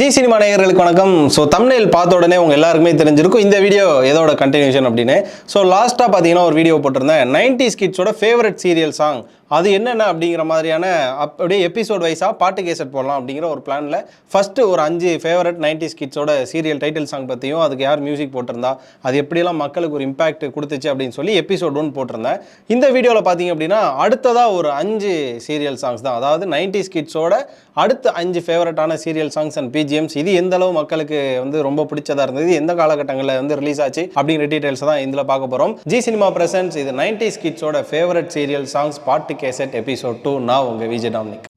G cinema நேயர்களுக்கு வணக்கம். So தமிழில் பார்த்த உடனே உங்கள் எல்லாருக்குமே தெரிஞ்சிருக்கும் இந்த வீடியோ எதோட கண்டினியூஷன் அப்படின்னு. ஸோ லாஸ்ட்டாக பார்த்தீங்கன்னா ஒரு வீடியோ போட்டிருந்தேன். 90s கிட்ஸோட ஃபேவரட் சீரியல் சாங் அது என்னென்ன அப்படிங்கிற மாதிரியான அப்படியே எபிசோட் வைஸாக பாட்டு கேசட் போடலாம் அப்படிங்கிற ஒரு பிளானில் ஃபஸ்ட்டு ஒரு அஞ்சு ஃபேவரட் 90s கிட்ஸோட சீரியல் டைட்டில் சாங் பற்றியும் அதுக்கு யார் மியூசிக் போட்டிருந்தா அது எப்படியெல்லாம் மக்களுக்கு ஒரு இம்பாக்ட் கொடுத்துச்சு அப்படின்னு சொல்லி எபிசோட் ஒன் போட்டிருந்தேன். இந்த வீடியோவில் பார்த்தீங்க அப்படின்னா அடுத்ததாக ஒரு அஞ்சு சீரியல் சாங்ஸ் தான். அதாவது 90s கிட்ஸோட அடுத்த அஞ்சு ஃபேவரட்டான சீரியல் சாங்ஸ் அண்ட் பிஜிஎம்ஸ் இது எந்த அளவு மக்களுக்கு வந்து ரொம்ப பிடிச்சதாக இருந்தது எந்த காலகட்டங்களில் வந்து ரிலீஸ் ஆச்சு அப்படிங்கிற டீட்டெயில்ஸ் தான் இதில் பார்க்க போகிறோம் ஜி சினிமா பிரசன்ஸ் இது 90s கிட்ஸோட ஃபேவரட் சீரியல் சாங்ஸ் பாட்டு கேசட் எபிசோட் டூ நான் உங்கள் விஜய் டாமினிக்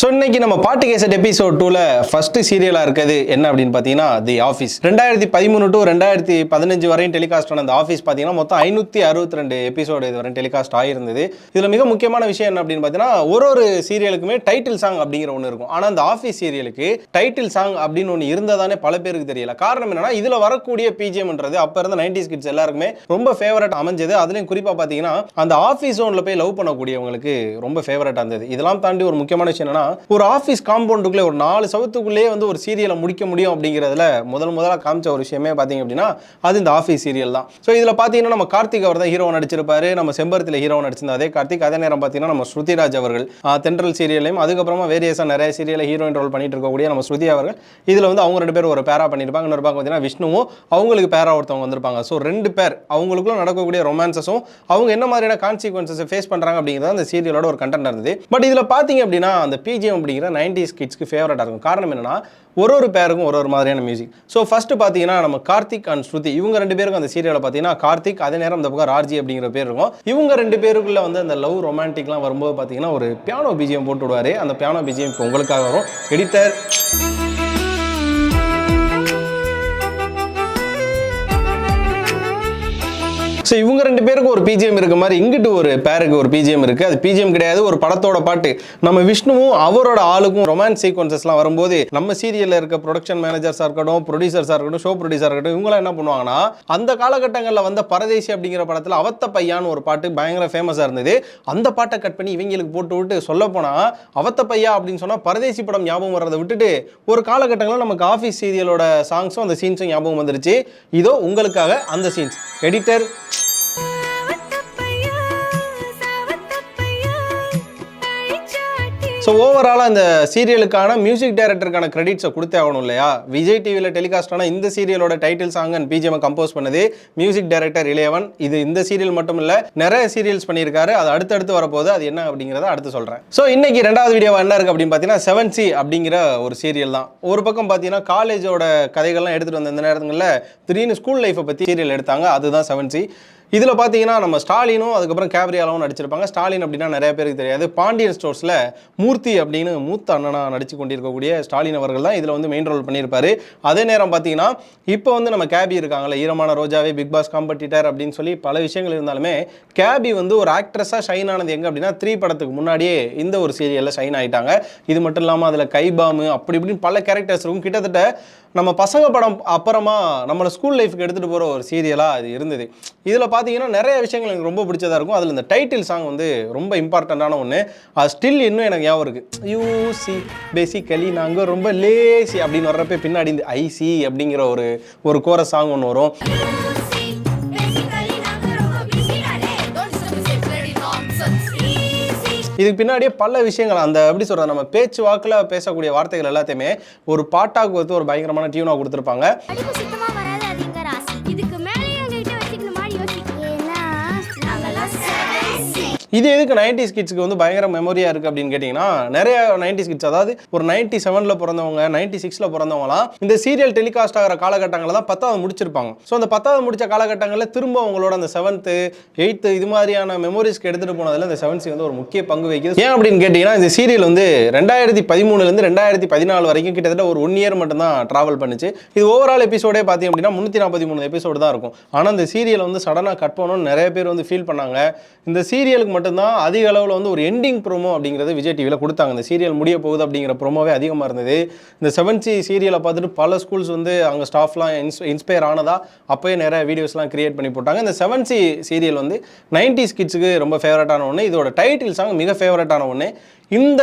ஸோ இன்னைக்கு நம்ம பாட்டு கேசட் எபிசோட் டூவில் ஃபர்ஸ்ட் சீரியலாக இருக்குது என்ன அப்படின்னு பார்த்தீங்கன்னா தி ஆஃபீஸ் ரெண்டாயிரத்தி பதிமூணு டு ரெண்டாயிரத்தி பதினஞ்சு வரையும் டெலிகாஸ்ட் ஆன அந்த ஆஃபீஸ் பார்த்தீங்கன்னா மொத்தம் ஐநூற்றி அறுபத்தி ரெண்டு எபிசோடு இது வரையும் டெலிகாஸ்ட் ஆகிருந்தது இதில் மிக முக்கியமான விஷயம் என்ன அப்படின்னு பார்த்தீங்கன்னா ஒரு ஒரு சீரியலுக்குமே டைட்டில் சாங் அப்படிங்கிற ஒன்று இருக்கும். ஆனால் அந்த ஆஃபீஸ் சீரியலுக்கு டைட்டில் சாங் அப்படின்னு ஒன்று இருந்ததானே பல பேருக்கு தெரியல. காரணம் என்னன்னா இதில் வரக்கூடிய பிஜிஎம்ன்றது அப்போ இருந்த நைன்டிஸ் கிட்ஸ் எல்லாருக்குமே ரொம்ப ஃபேவரட் அமைஞ்சது. அதுலேயும் குறிப்பாக பார்த்தீங்கன்னா அந்த ஆஃபீஸ் ஜோனில் போய் லவ் பண்ணக்கூடியவங்களுக்கு ரொம்ப ஃபேவரட்டாக இருந்தது. இதெல்லாம் தாண்டி ஒரு முக்கியமான விஷயம் என்னன்னா ஒரு ஆஃபீஸ் காம்பவுண்டுக்குள்ளே ஒரு நாலு சவத்துக்குள்ளேயே வந்து ஒரு சீரியலை முடிக்க முடியும் அப்படிங்கிறதுல முதல் முதலாக காமிச்ச ஒரு விஷயமே பார்த்தீங்க அப்படின்னா அது இந்த ஆஃபீஸ் சீரியல் தான். ஸோ இதில் பார்த்தீங்கன்னா நம்ம கார்த்திக் அவர் தான் ஹீரோ நடிச்சிருப்பாரு. நம்ம செம்பருத்தில் ஹீரோ நடிச்சிருந்த அதே கார்த்திக். அதே நேரம் பார்த்தீங்கன்னா நம்ம ஸ்ருதிராஜ் அவர்கள் தென்றல் சீரியலையும் அதுக்கப்புறமா வேரியஸாக நிறைய சீரியலில் ஹீரோயின் ரோல் பண்ணிட்டு இருக்கக்கூடிய நம்ம ஸ்ருதி அவர்கள் இதில் வந்து அவங்க ரெண்டு பேர் ஒரு பேரா பண்ணியிருப்பாங்க இன்னொரு பக்கம் பார்த்தீங்கன்னா விஷ்ணுவும் அவங்களுக்கு பேரா ஒருத்தவங்க வந்திருப்பாங்க. ஸோ ரெண்டு பேர் அவங்களுக்குள்ள நடக்கக்கூடிய ரொமான்சஸும் அவங்க என்ன மாதிரியான கான்சிக்வன்சஸ் ஃபேஸ் பண்ணுறாங்க அப்படிங்கிறது அந்த சீரியலோட ஒரு கண்டென்ட் இருந்தது. பட் இதில் பார்த்தீங்க அப்படின்னா அந்த பிஜிஎம் அப்படிங்கிற நைன்டிஸ் கிட்ஸ்க்கு ஃபேவரட்டாக இருக்கும். காரணம் என்னென்னா ஒரு ஒரு பேருக்கும் ஒரு ஒரு மாதிரியான மியூசிக் ஸோ ஃபஸ்ட்டு பார்த்தீங்கன்னா நம்ம கார்த்திக் அண்ட் ஸ்ருதி இவங்க ரெண்டு பேருக்கும் அந்த சீரியலை பார்த்தீங்கன்னா கார்த்திக் அதே நேரம் இந்த பக்கம் ராஜி அப்படிங்கிற பேர் இருக்கும். இவங்க ரெண்டு பேருக்குள்ளே வந்து அந்த லவ் ரொமான்டிக்லாம் வரும்போது பார்த்தீங்கன்னா ஒரு பியானோ பிஜிஎம் போட்டு விடுவார். அந்த பியானோ பிஜிஎம் இப்போ உங்களுக்காக வரும். எடிட்டர் ஸோ இவங்க ரெண்டு பேருக்கும் ஒரு பிஜிஎம் இருக்க மாதிரி இங்கிட்டு ஒரு பேருக்கு ஒரு பிஜிஎம் இருக்குது அது பிஜிஎம் கிடையாது ஒரு படத்தோட பாட்டு. நம்ம விஷ்ணுவும் அவரோட ஆளுக்கும் ரொமான்ஸ் சீக்வன்சஸ்லாம் வரும்போது நம்ம சீரியலில் இருக்க ப்ரொடக்ஷன் மேனேஜர்ஸாக இருக்கட்டும் ப்ரொடியூசர்ஸாக இருக்கட்டும் ஷோ ப்ரொடியூசர் இருக்கட்டும் இவங்களாம் என்ன பண்ணுவாங்கன்னா அந்த காலகட்டங்களில் வந்த பரதேசி அப்படிங்கிற படத்தில் அவத்த பையான்னு ஒரு பாட்டு பயங்கர ஃபேமஸாக இருந்தது. அந்த பாட்டை கட் பண்ணி இவங்களுக்கு போட்டு விட்டு சொல்ல போனால் அவத்த பையா அப்படின்னு சொன்னால் பரதேசி படம் ஞாபகம் வர்றதை விட்டுட்டு ஒரு காலகட்டங்களில் நமக்கு ஆஃபீஸ் சீரியலோட சாங்ஸும் அந்த சீன்ஸும் ஞாபகம் வந்துருச்சு. இதோ உங்களுக்காக அந்த சீன்ஸ் எடிட்டர் ஸோ ஓவராலாக இந்த சீரியலுக்கான மியூசிக் டைரக்டருக்கான கிரெடிட்ஸை கொடுத்தே ஆகணும் இல்லையா? விஜய் டிவியில் டெலிகாஸ்ட் இந்த சீரியலோட title song and BGM compose பண்ணது மியூசிக் டைரக்டர் இளையவன். இது இந்த சீரியல் மட்டும் இல்லை நிறைய சீரியல்ஸ் பண்ணியிருக்காரு. அது அடுத்தடுத்து வரப்போகுது. அது என்ன அப்படிங்கிறத அடுத்து சொல்கிறேன் ஸோ இன்னைக்கு ரெண்டாவது வீடியோ என்ன இருக்குது அப்படின்னு பார்த்தீங்கன்னா செவன் சி அப்படிங்கிற ஒரு சீரியல் தான். ஒரு பக்கம் பார்த்தீங்கன்னா காலேஜோட கதைகள்லாம் எடுத்துகிட்டு வந்த இந்த நேரங்களில் திடீர்னு ஸ்கூல் லைஃப்பை பற்றி சீரியல் எடுத்தாங்க. அதுதான் செவன் சி இதில் பார்த்தீங்கன்னா நம்ம ஸ்டாலினும் அதுக்கப்புறம் கேப்ரியாலும் நடிச்சிருப்பாங்க. ஸ்டாலின் அப்படின்னா நிறைய பேருக்கு தெரியாது. பாண்டியன் ஸ்டோர்ஸில் மூர்த்தி அப்படின்னு மூத்த அண்ணனாக நடிச்சு கொண்டிருக்கக்கூடிய ஸ்டாலின் அவர்கள் தான் இதில் வந்து மெயின் ரோல் பண்ணியிருப்பார். அதே நேரம் பார்த்தீங்கன்னா இப்போ வந்து நம்ம கேபி இருக்காங்களே ஈரமான ரோஜாவே பிக் பாஸ் காம்படிட்டர் அப்படின்னு சொல்லி பல விஷயங்கள் இருந்தாலுமே கேபி வந்து ஒரு ஆக்ட்ரஸாக ஷைன் ஆனது எங்கே அப்படின்னா த்ரீ படத்துக்கு முன்னாடியே இந்த ஒரு சீரியலில் ஷைன் ஆகிட்டாங்க இது மட்டும் இல்லாமல் அதில் கைபாமு அப்படி இப்படின்னு பல கேரக்டர்ஸ் இருக்கும். கிட்டத்தட்ட நம்ம பசங்க படம் அப்புறமா நம்மளை ஸ்கூல் லைஃப்க்கு எடுத்துகிட்டு போகிற ஒரு சீரியலாக அது இருந்தது. இதில் பார்த்தீங்கன்னா நிறைய விஷயங்கள் எனக்கு ரொம்ப பிடிச்சதாக இருக்கும். அதில் இந்த டைட்டில் சாங் வந்து ரொம்ப இம்பார்ட்டண்ட்டான ஒன்று அது ஸ்டில் இன்னும் எனக்கு ஞாபகம் இருக்குது யூசி பேசிக்கலி நாங்கள் ரொம்ப லேசி அப்படின்னு வர்றப்ப பின்னாடி இந்த ஐசி அப்படிங்கிற ஒரு ஒரு கோர சாங் ஒன்று வரும். இதுக்கு பின்னாடியே பல விஷயங்கள் அந்த எப்படி சொல்கிறது நம்ம பேச்சு வாக்கில் பேசக்கூடிய வார்த்தைகள் எல்லாத்தையுமே ஒரு பாட்டாக்கு வந்து ஒரு பயங்கரமான டியூனாக கொடுத்துருப்பாங்க. இது எதுக்கு நைன்டிஸ் கிட்ஸ்க்கு வந்து பயங்கர மெமரியா இருக்கு அப்படின்னு கேட்டிங்கன்னா நிறைய நைன்டிஸ் கிட்ஸ் அதாவது ஒரு நைன்டி செவனில் பிறந்தவங்க நைன்டி சிக்ஸில் பிறந்தவங்களாம் இந்த சீரியல் டெலிகாஸ்ட் ஆகிற காலகட்டங்களில் தான் பத்தாவது முடிச்சிருப்பாங்க. ஸோ அந்த பத்தாவது முடிச்ச காலகட்டங்களில் திரும்ப அவங்களோட அந்த செவன்த்து எயித்து இது மாதிரியான மெமரிஸ்க்கு எடுத்துகிட்டு போனதில் இந்த செவன்சி வந்து ஒரு முக்கிய பங்கு வகிக்குது. ஏன் அப்படின்னு கேட்டிங்கன்னா இந்த சீரியல் வந்து ரெண்டாயிரத்தி பதிமூணுலேருந்து ரெண்டாயிரத்தி பதினாலு வரைக்கும் கிட்டத்தட்ட ஒரு ஒன் இயர் மட்டும்தான் ட்ராவல் பண்ணுச்சு. இது ஓவரால் எபிசோடே பார்த்தீங்க அப்படின்னா முந்நூற்றி நாற்பத்தி மூணு எபிசோடு தான் இருக்கும். ஆனால் இந்த சீரியல் வந்து சடனாக கட் பண்ணணும்னு நிறைய பேர் வந்து ஃபீல் பண்ணாங்க. இந்த சீரியலுக்கு மட்டும் மட்டும்தான் அதிக அளவில் வந்து ஒரு எண்டிங் ப்ரோமோ அப்படிங்கிறது விஜய் டிவியில் கொடுத்தாங்க. இந்த சீரியல் முடிய போகுது அப்படிங்கிற ப்ரோமோவே அதிகமாக இருந்தது. இந்த செவன் சி சீரியலை பார்த்துட்டு பல ஸ்கூல்ஸ் வந்து அங்கே ஸ்டாஃப்லாம் இன்ஸ் இன்ஸ்பயர் ஆனதா அப்போயே நிறைய வீடியோஸ்லாம் கிரியேட் பண்ணி போட்டாங்க. இந்த செவன் சி சீரியல் வந்து நைன்டிஸ் கிட்ஸுக்கு ரொம்ப ஃபேவரட்டான ஒன்று இதோட டைட்டில் சாங் மிக ஃபேவரட்டான ஒன்று இந்த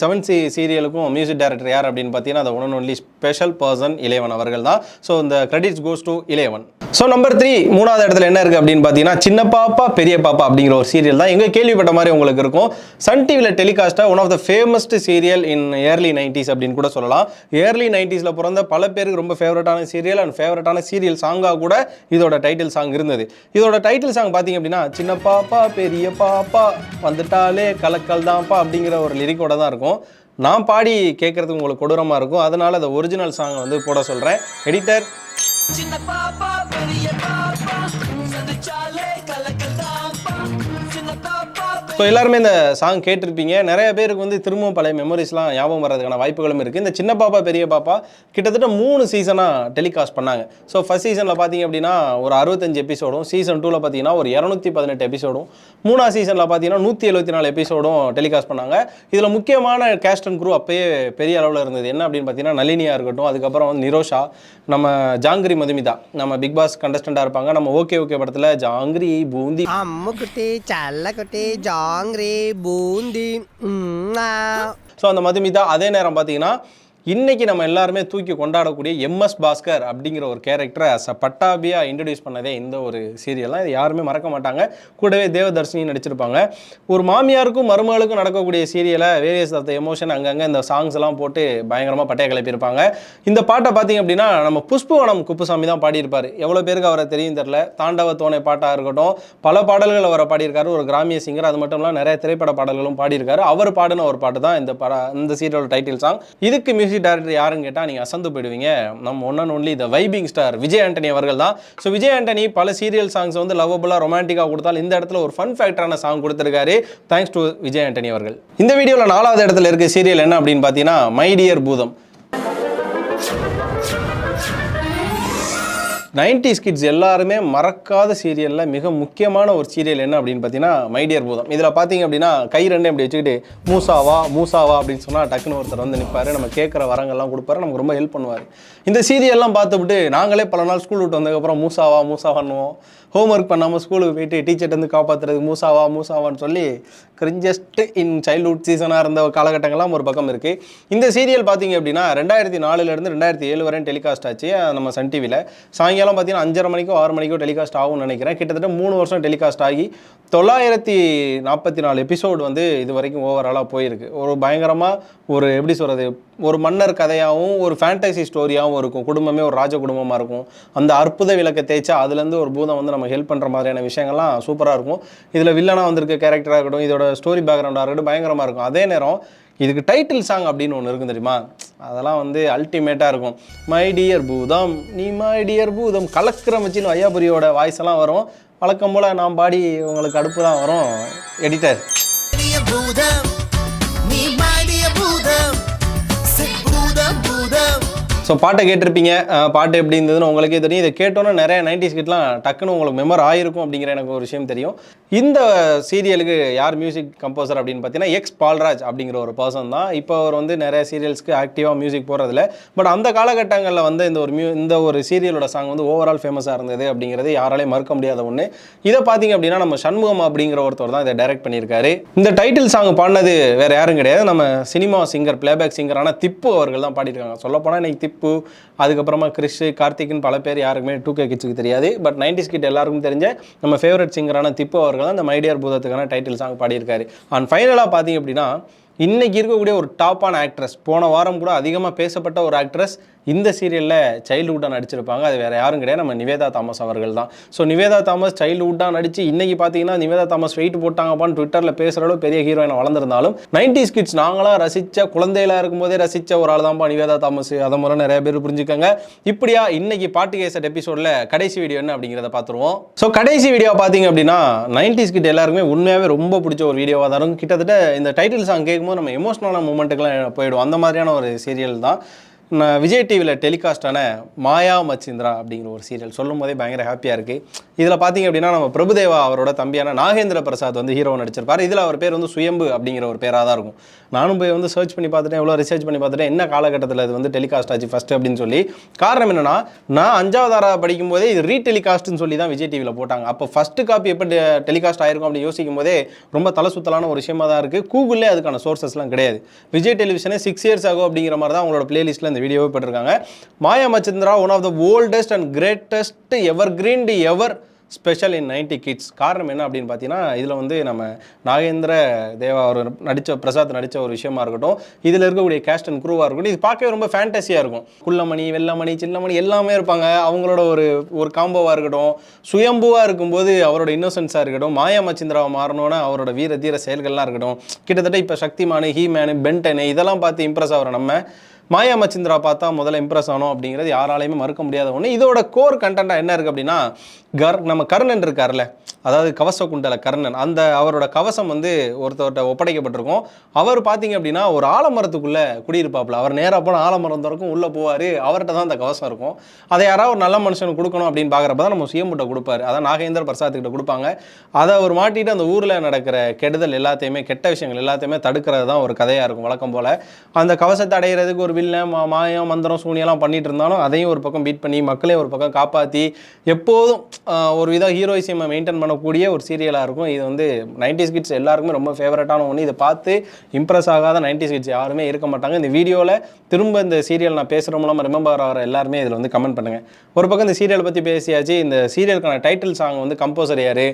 செவன் சி சீரியலுக்கும் மியூசிக் டைரக்டர் யார் அப்படின்னு பார்த்தீங்கன்னா அந்த ஒன் ஒன்லி ஸ்பெஷல் பர்சன் இளையவன் அவர்கள் தான். ஸோ இந்த credits goes to Ilaiyavan. So number three மூணாவது இடத்துல என்ன இருக்குது அப்படின்னு பார்த்தீங்கன்னா சின்ன பாப்பா பெரிய பாப்பா அப்படிங்கிற ஒரு சீரியல் தான். எங்கே கேள்விப்பட்ட மாதிரி உங்களுக்கு இருக்கும். சன் டிவியில் டெலிகாஸ்ட்டாக one of the famest serial in early nineties அப்படின்னு கூட சொல்லலாம். இயர்லி நைன்டிஸில் பிறந்த பல பேருக்கு ரொம்ப ஃபேவரட்டான சீரியல் அண்ட் ஃபேவரட்டான சீரியல் சாங்காக கூட இதோட டைட்டில் சாங் இருந்தது. இதோட டைட்டில் சாங் பார்த்தீங்க அப்படின்னா சின்ன பாப்பா பெரிய பாப்பா வந்துட்டாலே கலக்கல் தான்ப்பா அப்படிங்கிற ஒரு லிரிக்கோட தான் இருக்கும். நான் பாடி கேட்குறதுக்கு உங்களுக்கு கொடூரமாக இருக்கும். அதனால அந்த ஒரிஜினல் சாங் வந்து போட சொல்கிறேன் எடிட்டர் ஸோ எல்லாருமே இந்த சாங் கேட்டிருப்பீங்க. நிறைய பேருக்கு வந்து திரும்பவும் பழைய மெமரிஸ்லாம் ஞாபகம் வர்றதுக்கான வாய்ப்புகளும் இருக்குது இந்த சின்ன பாப்பா பெரிய பாப்பா கிட்டத்தட்ட மூணு சீசனாக டெலிகாஸ்ட் பண்ணாங்க. ஸோ ஃபஸ்ட் சீசனில் பார்த்தீங்க அப்படின்னா ஒரு அறுபத்தஞ்சு எபிசோடும் சீசன் டூவில் பார்த்தீங்கன்னா ஒரு இரநூத்தி பதினெட்டு எபிசோடும் மூணாவது சீசனில் பார்த்தீங்கன்னா நூற்றி எழுபத்தி நாலு எபிசோடும் டெலிகாஸ்ட் பண்ணாங்க. இதில் முக்கியமான கேஸ்ட் அண்ட் குரூ அப்பயே பெரிய அளவில் இருந்தது. என்ன அப்படின்னு பார்த்தீங்கன்னா நளினியாக இருக்கட்டும் அதுக்கப்புறம் வந்து நிரோஷா நம்ம ஜாங்கிரி மதுமிதா நம்ம பிக் பாஸ் கண்டஸ்டண்ட்டாக இருப்பாங்க. நம்ம ஓகே ஓகே படத்தில் ஜாங்கிரி பூந்தி. அம்முக்குட்டி சல்லக்குட்டி குட்டி ஜா ம்ம், பூந்தி. ஸோ அந்த மதுமிதா அதே நேரம் பார்த்தீங்கன்னா இன்றைக்கி நம்ம எல்லாருமே தூக்கி கொண்டாடக்கூடிய எம்எஸ் பாஸ்கர் அப்படிங்கிற ஒரு கேரக்டரை அஸ் அ பட்டாபியாக இன்ட்ரடியூஸ் பண்ணதே இந்த ஒரு சீரியல்லாம் இது யாருமே மறக்க மாட்டாங்க. கூடவே தேவதர்ஷினி நடிச்சிருப்பாங்க. ஒரு மாமியாருக்கும் மருமகளுக்கும் நடக்கக்கூடிய சீரியலை வேரியஸ் ஆஃப் த எமோஷன் அங்கங்கே இந்த சாங்ஸ் எல்லாம் போட்டு பயங்கரமாக பட்டைய கிளப்பியிருப்பாங்க. இந்த பாட்டை பார்த்தீங்க அப்படின்னா நம்ம புஷ்பவனம் குப்புசாமி தான் பாடியிருப்பார். எவ்வளோ பேருக்கு அவரை தெரியும் தெரில தாண்டவ தோணை பாட்டாக இருக்கட்டும் பல பாடல்கள் அவரை பாடியிருக்காரு. ஒரு கிராமிய சிங்கர் அது மட்டும் இல்லாமல் நிறைய திரைப்பட பாடல்களும் பாடியிருக்காரு. அவர் பாடின ஒரு பாட்டு தான் இந்த பட இந்த சீரியலோட டைட்டில் சாங் இதுக்கு மியூசிக் டேரக்டர் யாருன்னு கேட்டால் நீங்கள் அசந்து போயிடுவீங்க. நம்ம one and only the vibing star Vijay Antony அவர்கள் தான். ஸோ விஜய் ஆண்டனி பல சீரியல் சாங்ஸ் வந்து லவ்வபுளாக ரொமான்டிக்காக கொடுத்தால் இந்த இடத்துல ஒரு ஃபன் ஃபேக்டரான சாங் கொடுத்துருக்காரு. தேங்க்ஸ் டு விஜய் ஆண்டனி அவர்கள். இந்த வீடியோவில் நாலாவது இடத்துல இருக்க சீரியல் என்ன அப்படின்னு பார்த்தீங்கன்னா my dear Bhootham nineties kids எல்லாருமே மறக்காத சீரியலில் மிக முக்கியமான ஒரு சீரியல் என்ன அப்படின்னு பார்த்தீங்கன்னா மைடியர் பூதம். இதில் பார்த்தீங்க அப்படின்னா கை ரெண்டு இப்படி வச்சுக்கிட்டு மூசாவா மூசாவா அப்படின்னு சொன்னால் டக்குன்னு ஒருத்தர் வந்து நிற்பார் நம்ம கேட்குற வரங்கள்லாம் கொடுப்பாரு. நமக்கு ரொம்ப ஹெல்ப் பண்ணுவார். இந்த சீரியல்லாம் பார்த்துவிட்டு நாங்களே பல நாள் ஸ்கூல் விட்டு வந்ததுக்கப்புறம் மூசாவா மூசாவான்னுவோம். ஹோம்ஒர்க் பண்ணாமல் ஸ்கூலுக்கு போயிட்டு டீச்சர்ட்டு காப்பாற்றுறது மூசாவா மூசாவான்னு சொல்லி கிரிஞ்சஸ்ட் இன் சைல்ட்ஹுட் சீசனாக இருந்த காலகட்டங்கள்லாம் ஒரு பக்கம் இருக்குது இந்த சீரியல் பார்த்தீங்க அப்படின்னா ரெண்டாயிரத்தி நாலுலேருந்து ரெண்டாயிரத்தி ஏழு வரையும் டெலிகாஸ்ட் ஆச்சு நம்ம சன் டிவியில் சாயங்காலம் பார்த்தீங்கன்னா அஞ்சரை மணிக்கோ ஆறு மணிக்கோ டெலிகாஸ்ட் ஆகும்னு நினைக்கிறேன். கிட்டத்தட்ட மூணு வருஷம் டெலிகாஸ்ட் ஆகி தொள்ளாயிரத்தி நாற்பத்தி நாலு எபிசோடு வந்து இது வரைக்கும் ஓவராலாக போயிருக்கு. ஒரு பயங்கரமாக ஒரு எப்படி சொல்கிறது ஒரு மன்னர் கதையாகவும் ஒரு ஃபேண்டசி ஸ்டோரியாகவும் இருக்கும். குடும்பமே ஒரு ராஜ குடும்பமாக இருக்கும். அந்த அற்புத விளக்கை தேய்ச்சா அதுலேருந்து ஒரு பூதம் வந்து நம்ம ஹெல்ப் பண்ணுற மாதிரியான விஷயங்கள்லாம் சூப்பராக இருக்கும். இதில் வில்லனாக வந்திருக்க கேரக்டராக இருக்கட்டும் இதோட ஸ்டோரி பேக்ரவுண்டாக இருக்கட்டும் பயங்கரமாக இருக்கும். அதே நேரம் இதுக்கு டைட்டில் சாங் அப்படின்னு ஒன்று இருக்கும் தெரியுமா? அதெல்லாம் வந்து அல்டிமேட்டாக இருக்கும். மை டியர் பூதம் நீ மை டியர் பூதம் கலக்கிற மச்சின்னு ஐயாபுரியோட வாய்ஸ் எல்லாம் வரும். வழக்கம் போல் நான் பாடி உங்களுக்கு அடுப்பு தான் வரும். எடிட்டர் பூதம் ஸோ பாட்டை கேட்டிருப்பீங்க. பாட்டு எப்படி இருந்ததுன்னு உங்களுக்கே தெரியும். இதை கேட்டோன்னே நிறைய நைன்டிஸ் கிட்லாம் டக்குன்னு உங்களுக்கு மெமர் ஆயிருக்கும் அப்படிங்கிற எனக்கு ஒரு விஷயம் தெரியும். இந்த சீரியலுக்கு யார் மியூசிக் கம்போசர் அப்படின்னு பார்த்தீங்கன்னா எக்ஸ் பால்ராஜ் அப்படிங்கிற ஒரு பர்சன் தான். இப்போ அவர் வந்து நிறைய சீரியல்ஸ்க்கு ஆக்டிவாக மியூசிக் போடுறதில்ல. பட் அந்த காலகட்டங்களில் வந்து இந்த ஒரு மியூ இந்த ஒரு சீரியலோட சாங் வந்து ஓவரால் ஃபேமஸாக இருந்தது அப்படிங்கிறது யாராலையும் மறுக்க முடியாத ஒன்று இதை பார்த்தீங்க அப்படின்னா நம்ம சண்முகம் அப்படிங்கிற ஒருத்தர் தான் இதை டைரக்ட் பண்ணியிருக்காரு. இந்த டைட்டில் சாங் பாடினது வேறு யாரும் கிடையாது. நம்ம சினிமா சிங்கர் பிளேபேக் சிங்கரான திப்பு அவர்கள் தான் பாடியிருக்காங்க. சொல்லப்போனால் இன்னைக்கு திப்பு அதுக்கப்புறமா கிறிஷ் கார்த்திக்னு பல பேர் யாருக்குமே டூ கே கிட்ஸுக்கு தெரியாது. பட் நைன்டிஸ் கிட் எல்லாருக்கும் தெரிஞ்ச நம்ம ஃபேவரட் சிங்கரான திப்பு அவர்கள் தான் அந்த மைடியார் பூதத்துக்கான டைட்டில் சாங் பாடியிருக்காரு. அண்ட் ஃபைனலாக பார்த்தீங்க அப்படின்னா இன்றைக்கி இருக்கக்கூடிய ஒரு டாப்பான ஆக்ட்ரஸ் போன வாரம் கூட அதிகமாக பேசப்பட்ட ஒரு ஆக்ட்ரஸ் இந்த சீரியலில் சைல்டுஹுட்டாக நடிச்சிருப்பாங்க. அது வேறு யாரும் கிடையாது. நம்ம நிவேதா தாமஸ் அவர்கள் தான். ஸோ நிவேதா தாமஸ் சைல்டுஹுட்டாக நடித்து இன்னைக்கு பார்த்தீங்கன்னா நிவேதா தாமஸ் வெயிட் போட்டாங்கப்பான்னு ட்விட்டரில் பேசுகிற அளவு பெரிய ஹீரோயினை வளர்ந்துருந்தாலும் நைன்டிஸ் கிட்ஸ் நாங்களாம் ரசித்த குழந்தையில இருக்கும்போதே ரசித்த ஒரு ஆள் தான்ப்பா நிவேதா தாமஸ். அதை முறை நிறைய பேர் புரிஞ்சுக்கோங்க. இப்படியா இன்னைக்கு பாட்டு கேசட் எபிசோடில் கடைசி வீடியோ என்ன அப்படிங்கிறத பார்த்துருவோம் ஸோ கடைசி வீடியோ பார்த்தீங்க அப்படின்னா நைன்டிஸ் கிட் எல்லாருக்குமே உண்மையாகவே ரொம்ப பிடிச்ச ஒரு வீடியோவாக தான் இருக்கும். கிட்டத்தட்ட இந்த டைட்டில் சாங் கேட்கும்போது நம்ம எமோஷனலான மூமெண்ட்டுக்கெல்லாம் போயிடும் அந்த மாதிரியான ஒரு சீரியல் தான். விஜய் டிவியில் டெலிகாஸ்டான மாயா மச்சிந்திரா அப்படிங்கிற ஒரு சீரியல் சொல்லும் போதே பயங்கர ஹாப்பியாக இருக்குது இதில் பார்த்தீங்க அப்படின்னா நம்ம பிரபுதேவா அவரோட தம்பியான நாகேந்திர பிரசாத் வந்து ஹீரோ நடிச்சிருப்பார். இதில் அவர் பேர் வந்து சுயம்பு அப்படிங்கிற ஒரு பேராக தான் இருக்கும். நானும் போய் வந்து சர்ச் பண்ணி பார்த்துட்டேன் எவ்வளோ ரிசர்ச் பண்ணி பார்த்துட்டேன் என்ன காலகட்டத்தில் இது வந்து டெலிகாஸ்ட் ஆச்சு ஃபஸ்ட்டு அப்படின்னு சொல்லி. காரணம் என்னென்னா நான் அஞ்சாவதாரா படிக்கும் போதே இது ரீடெலிகாஸ்ட்டுன்னு சொல்லி தான் விஜய் டிவியில் போட்டாங்க. அப்போ ஃபஸ்ட்டு காப்பி எப்போ டெலிகாஸ்ட் ஆயிருக்கும் அப்படின்னு யோசிக்கும் போதே ரொம்ப தலை சுத்தலான ஒரு விஷயமா தான் இருக்குது கூகுளே அதுக்கான சோர்சஸ்லாம் கிடையாது. விஜய் டெலிவிஷனே சிக்ஸ் இயர்ஸ் ஆகும் அப்படிங்கிற மாதிரி தான் அவங்களோட பிளேலிஸ்ட்டில் இந்த வீடியோவே போட்டிருக்காங்க. Maya Machandra one of the oldest and greatest evergreen the ever special in 90 kids காரணம் என்ன அப்படின்னு பார்த்தீங்கன்னா இதில் வந்து நம்ம நாகேந்திர தேவா அவர் நடித்த பிரசாத் நடித்த ஒரு விஷயமா இருக்கட்டும் இதில் இருக்கக்கூடிய கேஸ்ட் அண்ட் குரூவாக இருக்கட்டும் இது பார்க்கவே ரொம்ப ஃபேண்டஸியாக இருக்கும். குள்ளமணி வெள்ளமணி சின்னமணி எல்லாமே இருப்பாங்க. அவங்களோட ஒரு ஒரு காம்போவாக இருக்கட்டும் சுயம்புவாக இருக்கும்போது அவரோட இன்னோசன்ஸாக இருக்கட்டும் மாயா மச்சிந்திராவை மாறணும்னா அவரோட வீர தீர செயல்கள்லாம் இருக்கட்டும் கிட்டத்தட்ட இப்போ சக்திமானு ஹீமேனு பென்டனு இதெல்லாம் பார்த்து இம்ப்ரெஸ் ஆகிற நம்ம மாயா மச்சிந்திரா பார்த்தா முதல்ல இம்ப்ரெஸ் ஆனோம் அப்படிங்கிறது யாராலையுமே மறுக்க முடியாத ஒன்று இதோட கோர் கண்டென்ட்டாக என்ன இருக்குது அப்படின்னா கர் நம்ம கர்ணன் இருக்கார்ல அதாவது கவச குண்டல கர்ணன் அந்த அவரோட கவசம் வந்து ஒருத்தர்கிட்ட ஒப்படைக்கப்பட்டிருக்கும். அவர் பார்த்தீங்க அப்படின்னா ஒரு ஆலமரத்துக்குள்ளே குடியிருப்பாப்புல. அவர் நேராக போனால் ஆலமரம் திறக்கும் உள்ளே போவார். அவர்கிட்ட தான் அந்த கவசம் இருக்கும். அதை யாராவது ஒரு நல்ல மனுஷனுக்கு கொடுக்கணும் அப்படின்னு பார்க்குறப்ப தான் நம்ம சுயம்புட்ட கொடுப்பாரு. அதான் நாகேந்திர பிரசாத்துக்கிட்ட கொடுப்பாங்க. அதை அவர் மாட்டிட்டு அந்த ஊரில் நடக்கிற கெடுதல் எல்லாத்தையுமே கெட்ட விஷயங்கள் எல்லாத்தையுமே தடுக்கிறது தான் ஒரு கதையாக இருக்கும் வழக்கம் போல். அந்த கவசத்தை அடையிறதுக்கு ஒரு வில்லன் மா- மாயம் மந்திரம் சூனியெல்லாம் பண்ணிட்டு இருந்தாலும் அதையும் ஒரு பக்கம் பீட் பண்ணி மக்களே ஒரு பக்கம் காப்பாற்றி எப்போதும் ஒரு வித ஹீரோயிசியம் மெயின்டைன் பண்ணக்கூடிய ஒரு சீரியலாக இருக்கும். இது வந்து 90s கிட்ஸ் எல்லாருக்குமே ரொம்ப ஃபேவரட்டான ஒன்று இதை பார்த்து இம்ப்ரெஸ் ஆகாத 90s கிட்ஸ் யாருமே இருக்க மாட்டாங்க. இந்த வீடியோவில் திரும்ப இந்த சீரியல் நான் பேசுகிற மூலமாக ரிமெம்பர் ஆகிற எல்லாருமே இதில் வந்து கமெண்ட் பண்ணுங்கள் ஒரு பக்கம் இந்த சீரியல் பற்றி பேசியாச்சு. இந்த சீரியலுக்கான டைட்டில் சாங் வந்து கம்போசர் யார்?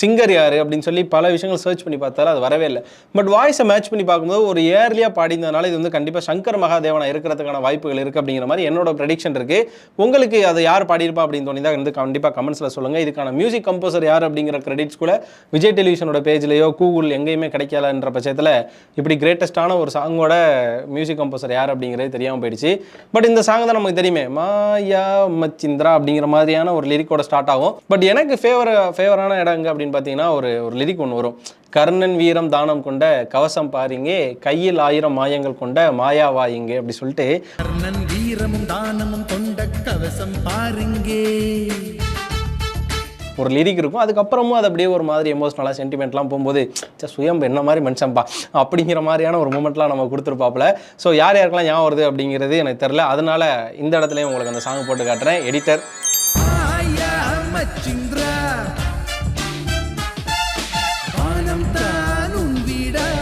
சிங்கர் யார்? அப்படின்னு சொல்லி பல விஷயங்கள் சர்ச் பண்ணி பார்த்தாலும் அது வரவே இல்லை. பட் வாய்ஸை மேட்ச் பண்ணி பார்க்கும்போது ஒரு ஏர்லியாக பாடினதுனால இது வந்து கண்டிப்பாக சங்கர் மகாதேவனா இருக்கிறதுக்கான வாய்ப்புகள் இருக்குது அப்படிங்கிற மாதிரி என்னோட ப்ரெடிக்ஷன் இருக்குது உங்களுக்கு அதை யார் பாடியிருப்பா அப்படின்னு தோணி தான் வந்து கண்டிப்பாக கமெண்ட்ஸில் சொல்லுங்கள் இதுக்கான மியூசிக் கம்போசர் யார் அப்படி அப்படிங்கிற கிரெடிட்ஸ் கூட விஜய் டெலிவிஷனோட பேஜ்லையோ கூகுள் எங்கேயுமே கிடைக்கலன்ற பட்சத்தில் இப்படி கிரேட்டஸ்டான ஒரு சாங்கோட மியூசிக் கம்போசர் யார் அப்படிங்கிறது தெரியாமல் போயிடுச்சு. பட் இந்த சாங் தான் நமக்கு தெரியுமே. மாயா மச்சிந்திரா அப்படிங்கிற மாதிரியான ஒரு லிரிக்கோட ஸ்டார்ட் ஆகும். பட் எனக்கு ஃபேவர் ஃபேவரான இடங்க அப்படின்னு பார்த்தீங்கன்னா ஒரு ஒரு லிரிக் ஒன்று வரும். கர்ணன் வீரம் தானம் கொண்ட கவசம் பாருங்கே கையில் ஆயிரம் மாயங்கள் கொண்ட மாயாவாயிங்க அப்படி சொல்லிட்டு கர்ணன் வீரமும் தானமும் கொண்ட கவசம் பாருங்கே. ஒரு லிரிக் இருக்கும். அதுக்கப்புறமும் அது அப்படியே ஒரு மாதிரி எமோஷ்னலாக சென்டிமெண்ட்லாம் போகும்போது ச்சே சுயம்பு என்ன மாதிரி மனுஷன்பா? அப்படிங்கிற மாதிரியான ஒரு மூமெண்ட்லாம் நம்ம கொடுத்துருப்பாப்புல. ஸோ யார் யாருக்கெல்லாம் ஞாபகம் வருது அப்படிங்கிறது எனக்கு தெரில அதனால இந்த இடத்துலையும் உங்களுக்கு அந்த சாங் போட்டு காட்டுறேன். எடிட்டர்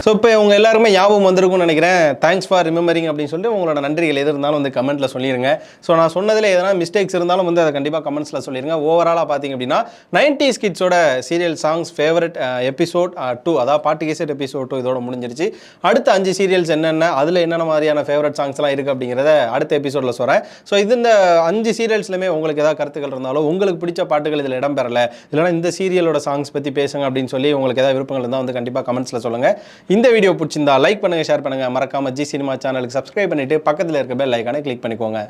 ஸோ இப்போ உங்கள் எல்லாருமே ஞாபகம் வந்திருக்கும்னு நினைக்கிறேன். தேங்க்ஸ் ஃபார் ரிமெம்பரிங் அப்படின்னு சொல்லிட்டு உங்களோட நன்றிகள் எது இருந்தாலும் வந்து கமெண்ட்டில் சொல்லிடுங்க ஸோ நான் சொன்னதில் எதனா மிஸ்டேக்ஸ் இருந்தாலும் வந்து அதை கண்டிப்பாக கமெண்ட்ஸில் சொல்லிடுங்க ஓவராலாக பார்த்தீங்க அப்படின்னா ninety கிட்ஸோட serial songs favourite episode two அதாவது பாட்டு கேசட் எபிசோட் டூ இதோட முடிஞ்சிருச்சு. அடுத்த அஞ்சு சீரியல்ஸ் என்னென்ன அதில் என்னென்ன மாதிரியான ஃபேவரட் சாங்ஸ்லாம் இருக்குது அப்படிங்கிறத அடுத்த எபிசோடில் சொல்கிறேன் ஸோ இது இந்த அஞ்சு சீரியல்ஸ்லையுமே உங்களுக்கு ஏதாவது கருத்துக்கள் இருந்தாலும் உங்களுக்கு பிடிச்ச பாட்டுகள் இதில் இடம்பெறல இல்லைனா இந்த சீரியலோட சாங்ஸ் பற்றி பேசுங்க அப்படின்னு சொல்லி உங்களுக்கு ஏதாவது விருப்பங்கள் இருந்தால் வந்து கண்டிப்பாக கமெண்ட்ஸில் சொல்லுங்கள் இந்த வீடியோ பிடிச்சிருந்தா லைக் பண்ணுங்கள் ஷேர் பண்ணுங்கள் மறக்காமல் ஜி சினிமா சேனலுக்கு சப்ஸ்கிரைப் பண்ணிவிட்டு பக்கத்தில் இருக்க பெல் ஐக்கானை கிளிக் பண்ணிக்கோங்க.